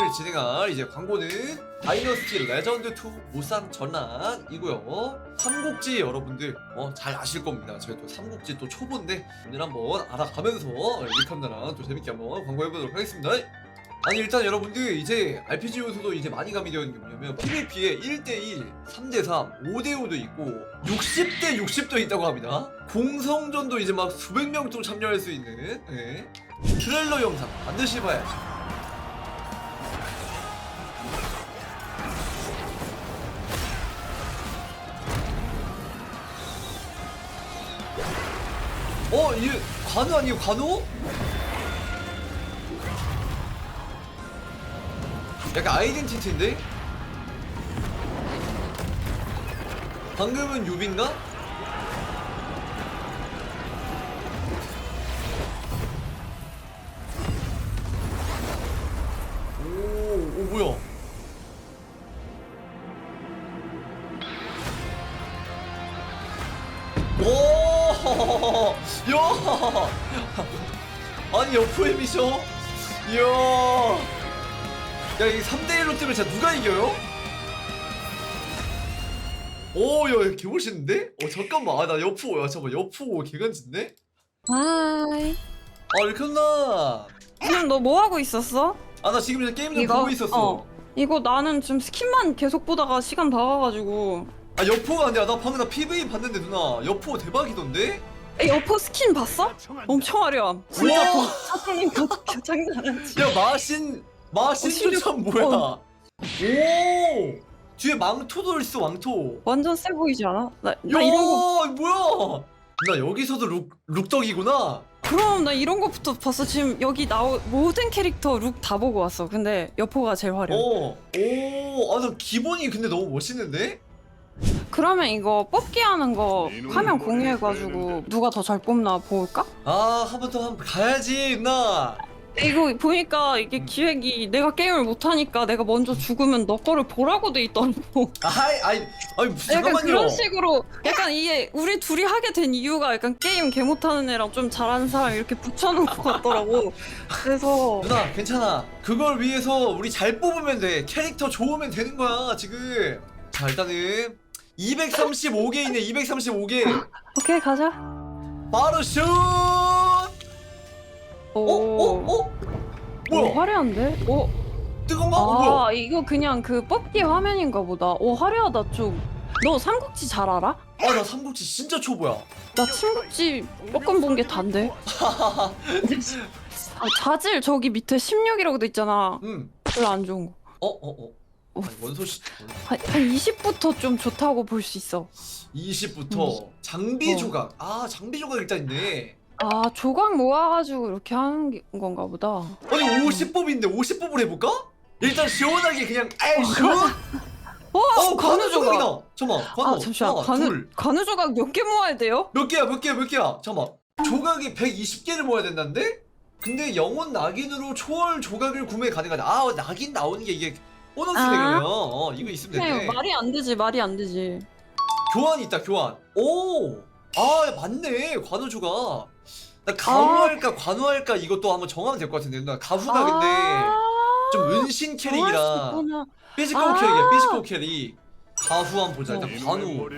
오늘 진행할 이제 광고는 다이너스티 레전드 2 무쌍 전락이고요. 삼국지 여러분들 어, 잘 아실 겁니다. 저희 또 삼국지 또 초보인데 오늘 한번 알아가면서 리칸나랑 또 재밌게 한번 광고해보도록 하겠습니다. 아니 일단 여러분들 이제 RPG 요소도 이제 많이 가미되어 있는 게 뭐냐면 PVP에 1대1, 3대3, 5대5도 있고 60대 60도 있다고 합니다 공성전도 이제 막 수백 명또 참여할 수 있는 예. 트레일러 영상 반드시 봐야죠 어? 이 관우 아니에요 관우? 약간 아이덴티티인데? 방금은 유빈가? 아니 옆에 미셔, 이야. 야, 이 3대1로 뜨면 진짜 누가 이겨요? 오, 야, 야, 개 멋있는데? 어, 잠깐만. 아, 나 여포, 야, 잠깐만. 여포 개간진데? 하이. 아, 이렇게 했나? 지금 너뭐 하고 있었어? 아, 나 지금 게임 좀 이거? 보고 있었어. 어. 이거 나는 지금 스킨만 계속 보다가 시간 다 가가지고. 아, 여포가 아니야. 나 방금 나 PV 봤는데, 누나. 여포 대박이던데? 에 여포 스킨 봤어? 엄청 화려함. 진짜 사장님 돈 장난 아니지. 야, 마신, 마신 어, 조참 뭐야? 오! 뒤에 망토도 있어, 망토. 완전 세 보이지 않아? 나, 야, 나 이런 거 뭐야? 나 여기서도 룩, 룩덕이구나. 그럼 나 이런 거부터 봤어. 지금 여기 나오 모든 캐릭터 룩 다 보고 왔어. 근데 여포가 제일 화려해. 어, 오, 아, 나 기본이 근데 너무 멋있는데? 그러면 이거 뽑기 하는 거 화면 공유해가지고 누가 더 잘 뽑나 볼까? 아, 한 번 더 한 번 가야지, 누나. 이거 보니까 이게 기획이 내가 게임을 못하니까 내가 먼저 죽으면 너 거를 보라고 돼 있더라고. 아이, 아이, 아이, 무슨 약간 잠깐만요. 그런 식으로 약간 이게 우리 둘이 하게 된 이유가 약간 게임 개 못하는 애랑 좀 잘하는 사람 이렇게 붙여놓은 것 같더라고. 그래서 누나, 괜찮아. 그걸 위해서 우리 잘 뽑으면 돼. 캐릭터 좋으면 되는 거야, 지금. 자, 일단은 235개 있네, 235개. 오케이 가자. 바로 슛! 어? 오, 어? 어? 오, 뭐야? 화려한데? 오, 뜨거운가? 어, 뭐야? 아 이거 그냥 그 뽑기 화면인가 보다. 오 화려하다 좀. 너 삼국지 잘 알아? 아, 나 삼국지 진짜 초보야. 나 삼국지 조금 본게 단데. 아, 자질 저기 밑에 16이라고 돼 있잖아. 응. 별로 안 좋은 거. 어, 어, 어. 아니, 원소시 한, 한 20부터 좀 좋다고 볼 수 있어. 20부터 장비 어. 조각. 아, 장비 조각 일단 있네. 아 조각 모아가지고 이렇게 하는 게- 건가 보다. 아니 50법인데 50법을 해볼까? 일단 시원하게 그냥 에이 슛! 어, 어 관우 조각이다! 조각. 잠깐만 관우 아 잠시만 하나, 관우 둘. 관우 조각 몇 개 모아야 돼요? 몇 개야 몇 개야 몇 개야 잠깐만 조각이 120개를 모아야 된다는데? 근데 영혼 낙인으로 초월 조각을 구매 가능하다 아 낙인 나오는 게 이게 보너스 아. 되군요 어 이거 있으면 네, 되네 말이 안 되지 말이 안 되지. 교환이 있다 교환 오 아 맞네 관우 조각 나 가우 아. 할까 관우 할까 이것도 한번 정하면 될 것 같은데 나 가후가 근데 아, 좀 은신 캐릭이라. 피지컬 아. 캐릭이야 피지컬 캐릭 가후 한번 보자 일단 네. 관우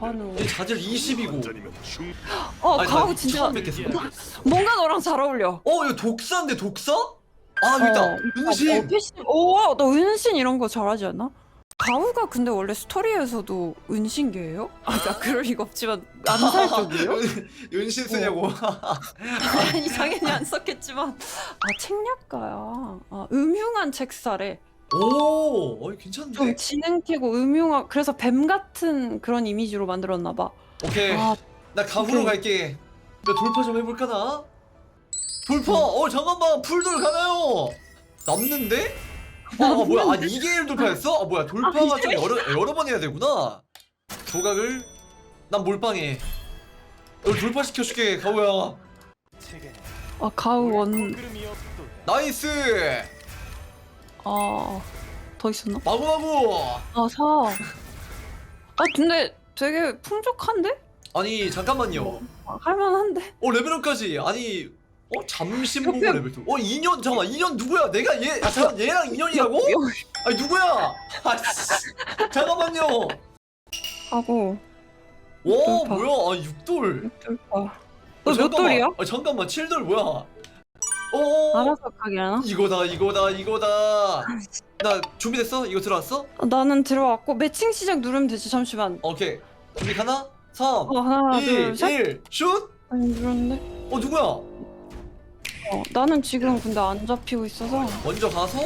관우. 얘 자질 20이고 어 아니, 나 진짜 처음 뵙겠습니다 뭔가 너랑 잘 어울려. 어 이거 독사인데 독사? 아 여기 있다 어, 은신 어, 패시- 오, 너 은신 이런 거 잘하지 않나? 가우가 근데 원래 스토리에서도 은신계예요? 아, 나 그럴 리가 없지만 암살 쪽이에요? 은- 은신 쓰냐고 아니 당연히 안 썼겠지만 아 책략가야. 아 음흉한 책사래. 오 어이 괜찮은데 좀 지능 캐고 음흉한 그래서 뱀 같은 그런 이미지로 만들었나 봐. 오케이 아 나 가후로 오케이. 갈게 나 돌파 좀 해볼까 나? 돌파 어 잠깐만 풀돌 가나요 남는데? 아, 아 뭐야 아 이게 1 돌파였어? 아 뭐야 돌파가 아, 좀? 여러, 여러 번 해야 되구나 조각을 난 몰빵해 널 돌파시켜줄게 가후야 아 가우 원. 나이스 아더 있었나? 마구마구 아 사. 아 근데 되게 풍족한데? 아니 잠깐만요 아, 할만한데? 어 레벨업까지 아니 어 잠신보고 레벨 2. 어 인연 잠깐만 인연 누구야? 내가 얘 아, 잠깐 얘랑 인연이라고? 아니 누구야? 아 씨. 잠깐만요. 하고 와 육돌파. 뭐야? 아 육돌. 뚫어. 어, 너몇 잠깐만. 돌이야? 아 잠깐만 7돌 뭐야? 어 알아서 가게 하나? 이거다 이거다 이거다. 나 준비됐어? 이거 들어왔어? 아, 나는 들어왔고 매칭 시작 누르면 되지 잠시만. 오케이. 준비 하나, 3, 어 하나 2, 둘 셋. 1, 슛! 아니 누르는데? 어 누구야? 어 나는 지금 근데 안 잡히고 있어서. 먼저 가서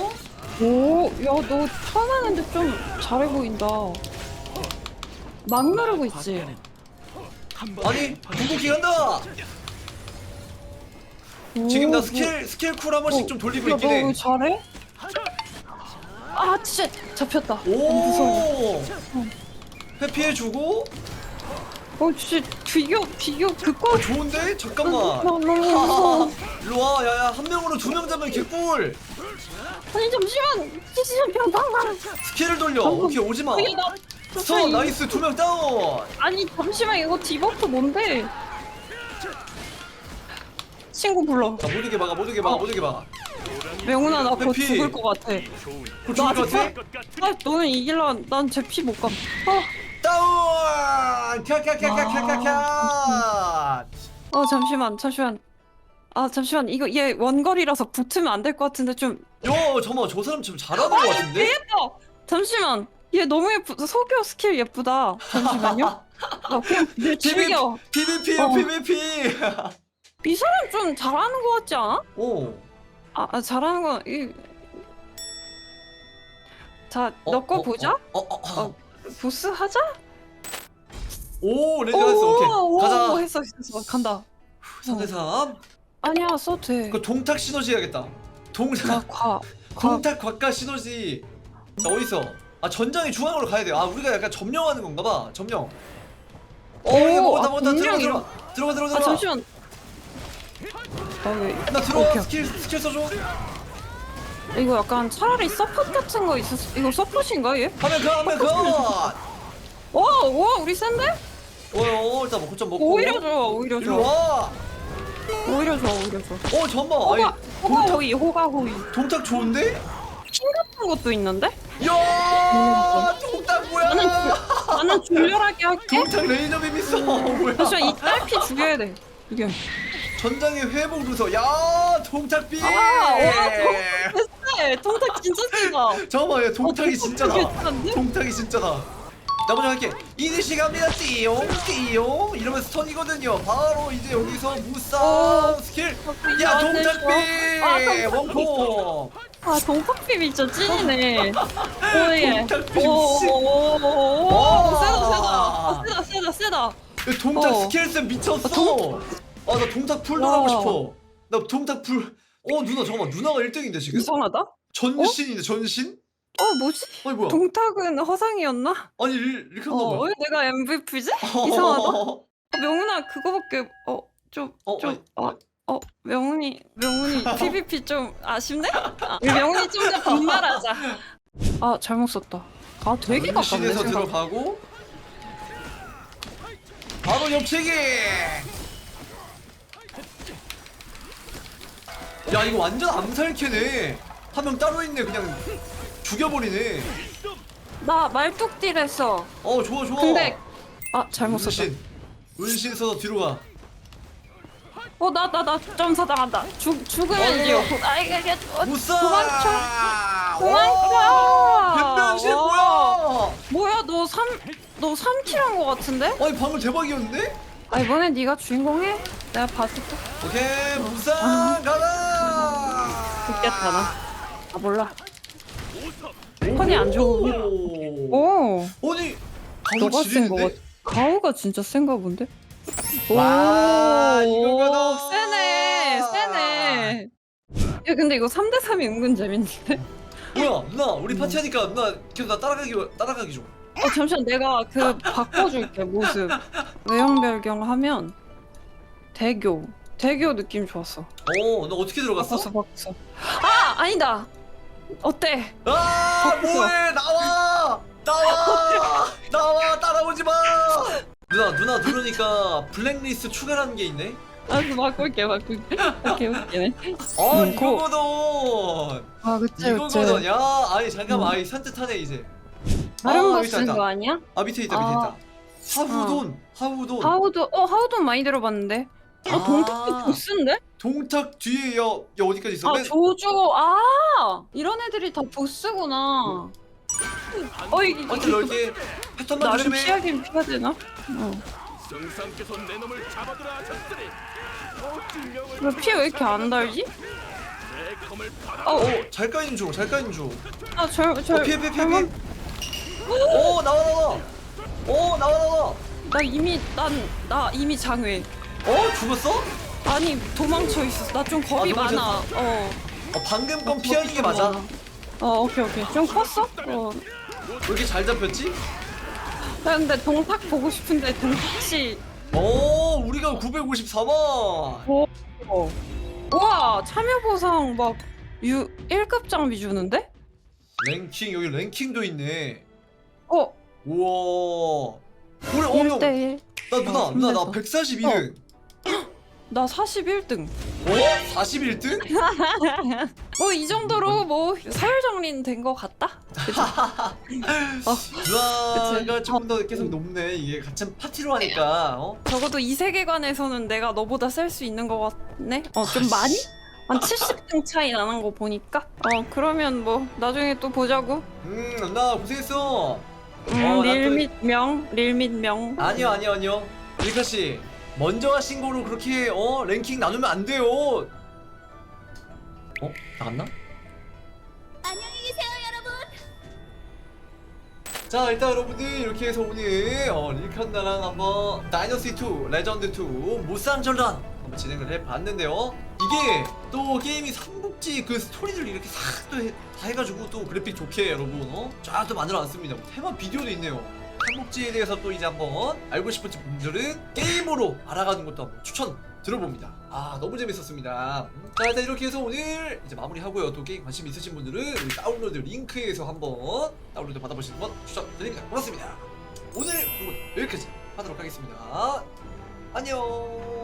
오, 야너 처음 하는데 좀 잘해 보인다. 막 누르고 있지. 아니 궁극기 간다. 오, 지금 나 뭐- 스킬 스킬 쿨 한 번씩 어, 좀 돌리고 야, 있긴 너 해. 이거 잘해? 아, 진짜 잡혔다. 무서워. 오. 회피해주고 어, 진짜 비교 비교 그거 어, 좋은데? 나 잠깐만. 와, 야야 한 명으로 두 명 잡으면 개꿀. 아니 잠시만, 잠시만 잠깐만. 스킬을 돌려. 방금- 오케이 오지 마. 나 스톱 나이스 두 명 다운. 아니 잠시만 이거 디버프 뭔데? 친구 불러. 자 모두게 막아, 모두게 막아, 어. 모두게 막아. 명훈아 나곧 회피. 죽을 것 같아. 그거 좋을 것 같아? 아 너는 이길라 난 제 피 못 감. 아. 캬캬캬캬캬캬캬. 어 잠시만 잠시만. 아 잠시만 이거 얘 원거리라서 붙으면 안 될 것 같은데 좀 요, 잠깐만 저 사람 지금 잘하는 것 같은데? 예뻐. 잠시만. 얘 너무 예쁘. 소교 스킬 예쁘다. 잠시만요. 나 그냥 내 즐겨. PVP야 어. PVP. 이 사람 좀 잘하는 것 같지 않아? 오. 아, 아 잘하는 거 이. 자, 어, 너거 어, 보자. 어, 어, 어. 어. 보스 하자. 오, 레디 했어. 오케이. 오, 가자. 했어, 했어. 간다. 3대 3. 아니야, 써도 돼. 그 동탁 시너지 해야겠다. 나 동탁 과. 과. 동탁 곽가 시너지. 자 어디 있어? 아 전장이 중앙으로 가야 돼. 아 우리가 약간 점령하는 건가 봐. 점령. 어 이거 먹었다 아, 먹었다 들어가 분명 들어가 들어가 들어가 아, 들어가. 잠시만. 아, 왜? 나 오케이. 스킬 스킬 써줘. 이거 약간 차라리 서폿 같은 거 있었. 이거 서폿인가 얘? 하면 가 하면 가. 와, 와, 우리 센데? 어 일단 먹고 좀 먹고. 오히려 좋아, 오히려 일로 좋아. 와. 오히려 좋아, 오히려 좋아. 어 잠만. 호가, 아니 호가 동탁 호이, 호가 호이. 동탁 좋은데? 킹 같은 것도 있는데? 야 동탁 뭐야? 나는 나는 졸렬하게 할게. 동탁 레이저 빔 있어. 뭐야? 잠시만 이 딸피 죽여야 돼. 이게. 전장의 회복 누서. 야 동탁 빔. 아, 와, 네, 통탁 진짜 세다. 잠깐만 야 동탁이 어, 진짜다. 동탁이 진짜다. 나 먼저 할게. 이니시 갑니다. 띠용 띠용 이러면 스턴이거든요. 바로 이제 여기서 무쌍 어. 스킬. 이거 야안 되죠? 아. 원포. 아 동탁빔 진짜 찐이네. 오예. 동탁빔 씨. 오오오오 세다 세다. 와. 아, 세다 세다 세다. 그 동탁 어. 스킬셋 미쳤어. 아, 동- 아나 동탁 풀 와. 돌하고 싶어. 나 동탁 풀. 어 누나 잠깐만 누나가 1등인데 지금? 이상하다. 전신인데 전신? 어 뭐지? 아니 뭐야? 동탁은 허상이었나? 아니 일- 이렇게 한다 어? 왜 내가 MVP지? 이상하다. 어, 명훈아 그거밖에 어좀좀 어, 좀, 아니, 어, 어 명훈이 명훈이 PVP 좀 아쉽네? 아, 명훈이 좀 더 분발하자. 아 잘못 썼다. 아 되게 가깝네 전신에서 생각. 들어가고 바로 옆치기. 야 이거 완전 암살캐네. 한 명 따로 있네 그냥 죽여버리네. 나 말뚝딜 했어. 어 좋아 좋아. 근데 아 잘못 썼다. 은신 은신 써서 뒤로 가. 어 나 나 나 점사 당한다. 죽 죽으면 어, 이제 어. 아 이게 이게 어. 도망쳐. 와. 도망쳐. 변변신 와. 뭐야? 뭐야 너 3, 너 3킬 한거 같은데? 아니 방금 대박이었는데? 아 이번엔 네가 주인공 해. 내가 봐줄게. 오케이 무쌍 가라. 죽겠다 나. 아 몰라. 펀이 안 좋고. 오. 오. 아니 너가 센거 같아. 지리는데? 가오가 진짜 센가 본데? 와, 이거구나. 오, 세네, 세네. 야, 근데 이거 3대3이 은근 재밌는데? 뭐야 누나 우리 음. 파티하니까 누나 계속 나 따라가기 따라가기 좀. 어, 잠시만, 내가 그 바꿔줄게, 모습. 외형 변경하면 대교. 대교 느낌 좋았어. 어 너 어떻게 들어갔어? 바꿨어, 바꿨어. 아! 아니다! 어때? 아. 뭐해 나와 나와 나와 따라오지 마. 누나 누나 누르니까 블랙리스트 추가라는 게 있네. 알았어 바꿀게 바꿀게 오케이 오케이 어 음, 고- 이거거든 아 그치 이거거든 야 아니 잠깐만 음. 아니 산뜻하네 이제 다른 아, 거 여기 있다, 쓴 있다. 거 아니야? 아 밑에 있다 밑에 아. 있다 하우돈 하우돈 하우도 어 하우도 많이 들어봤는데 어 아. 동탁도 보스인데? 동탁 뒤에 야, 야 어디까지 있어? 아 맨- 조조 아 이런 애들이 다 보스구나 어 이게 완전 넓게 패턴만 나름 조심해 피하긴 피해야 되나? 어. 정상께서 내 놈을 잡아들어 하셨으니 어찌 명을 왜 피해 왜 이렇게 안 달지? 내 검을 받아 어, 어, 잘 까이는 중, 잘 까이는 중. 아, 절, 어, 절, 피해, 피해, 피해, 절만- 피해. 오, 나와, 나와. 오, 나와, 나와. 나 이미, 난, 나 이미 장외. 어, 죽었어? 아니, 도망쳐 있었어. 나 좀 겁이 아, 많아. 도망쳤어? 어. 어, 방금 건 피하는 게좀 맞아. 어, 오케이, 오케이. 좀 컸어? 어. 왜 이렇게 잘 잡혔지? 나 근데 동탁 보고 싶은데, 동탁 씨. 오, 우리가 954만. 어. 우와, 참여 보상 막, 유, 1급 장비 주는데? 랭킹, 여기 랭킹도 있네. 어, 우와. 우리, 어, 형. 1대1. 나 누나, 어, 누나, 나 힘내서. 142등. 나 41등. 어? 41등? 뭐, 이 정도로 뭐, 서열 정리는 된 것 같다? 그치? 어. 그치. 조금 더 계속 높네. 이게 같은 파티로 하니까, 어? 적어도 이 세계관에서는 내가 너보다 셀 수 있는 것 같네? 어, 좀. 많이? 한 70등 차이 나는 거 보니까? 어, 그러면 뭐, 나중에 또 보자고. 음, 누나 고생했어. 음, 어, 나릴 또- 및 명, 릴 및 명. 아니요 아니요 아니요 리카 씨 먼저 하신 거로 그렇게 어 랭킹 나누면 안 돼요. 어 나갔나? 안녕히 계세요, 여러분. 자 일단 여러분들 이렇게 해서 오늘 어, 리카나랑 한번 다이너스 2 레전드 2 무쌍전란 한번 진행을 해봤는데요. 이게 또 게임이 삼국지 그 스토리를 이렇게 싹 또 다 해가지고 또 그래픽 좋게 여러분 어? 쫙 또 만들어놨습니다. 테마 비디오도 있네요. 삼국지에 대해서 또 이제 한번 알고 싶으신 분들은 게임으로 알아가는 것도 한번 추천 들어봅니다. 아 너무 재밌었습니다. 음, 자 일단 이렇게 해서 오늘 이제 마무리하고요. 또 게임 관심 있으신 분들은 우리 다운로드 링크에서 한번 다운로드 받아보시는 건 추천드립니다. 고맙습니다. 오늘 부분 여기까지 하도록 하겠습니다. 안녕.